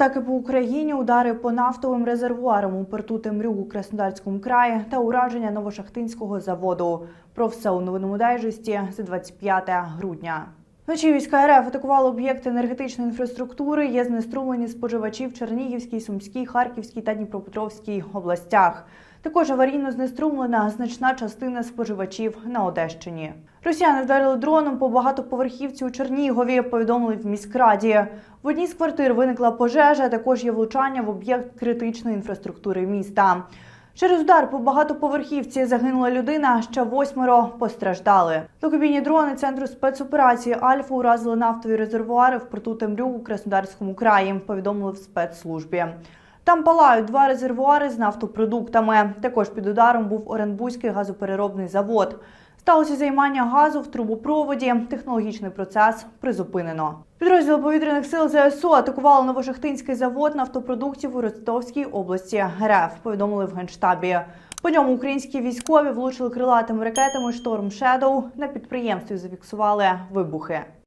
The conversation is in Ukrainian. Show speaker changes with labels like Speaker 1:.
Speaker 1: Атаки по Україні, удари по нафтовим резервуарам у порту Темрюк у Краснодарському краї та ураження Новошахтинського заводу. Про все у новинному дайджесті з 25 грудня. Вночі війська РФ атакували об'єкти енергетичної інфраструктури. Є знеструмлені споживачі в Чернігівській, Сумській, Харківській та Дніпропетровській областях. Також аварійно знеструмлена значна частина споживачів на Одещині. Росіяни вдарили дроном по багатоповерхівці у Чернігові. Повідомили в міськраді. В одній з квартир виникла пожежа. Також є влучання в об'єкт критичної інфраструктури міста. Через удар по багатоповерхівці загинула людина, ще восьмеро постраждали. Докобійні дрони центру спецоперації Альфа уразили нафтові резервуари в порту Темрюк у Краснодарському краї. Повідомили в спецслужбі. Там палають два резервуари з нафтопродуктами. Також під ударом був Оренбузький газопереробний завод. Сталося займання газу в трубопроводі. Технологічний процес призупинено. Підрозділи повітряних сил ЗСУ атакували Новошахтинський завод нафтопродуктів у Ростовській області РФ. Повідомили в генштабі. По ньому українські військові влучили крилатими ракетами Шторм Шедоу. На підприємстві зафіксували вибухи.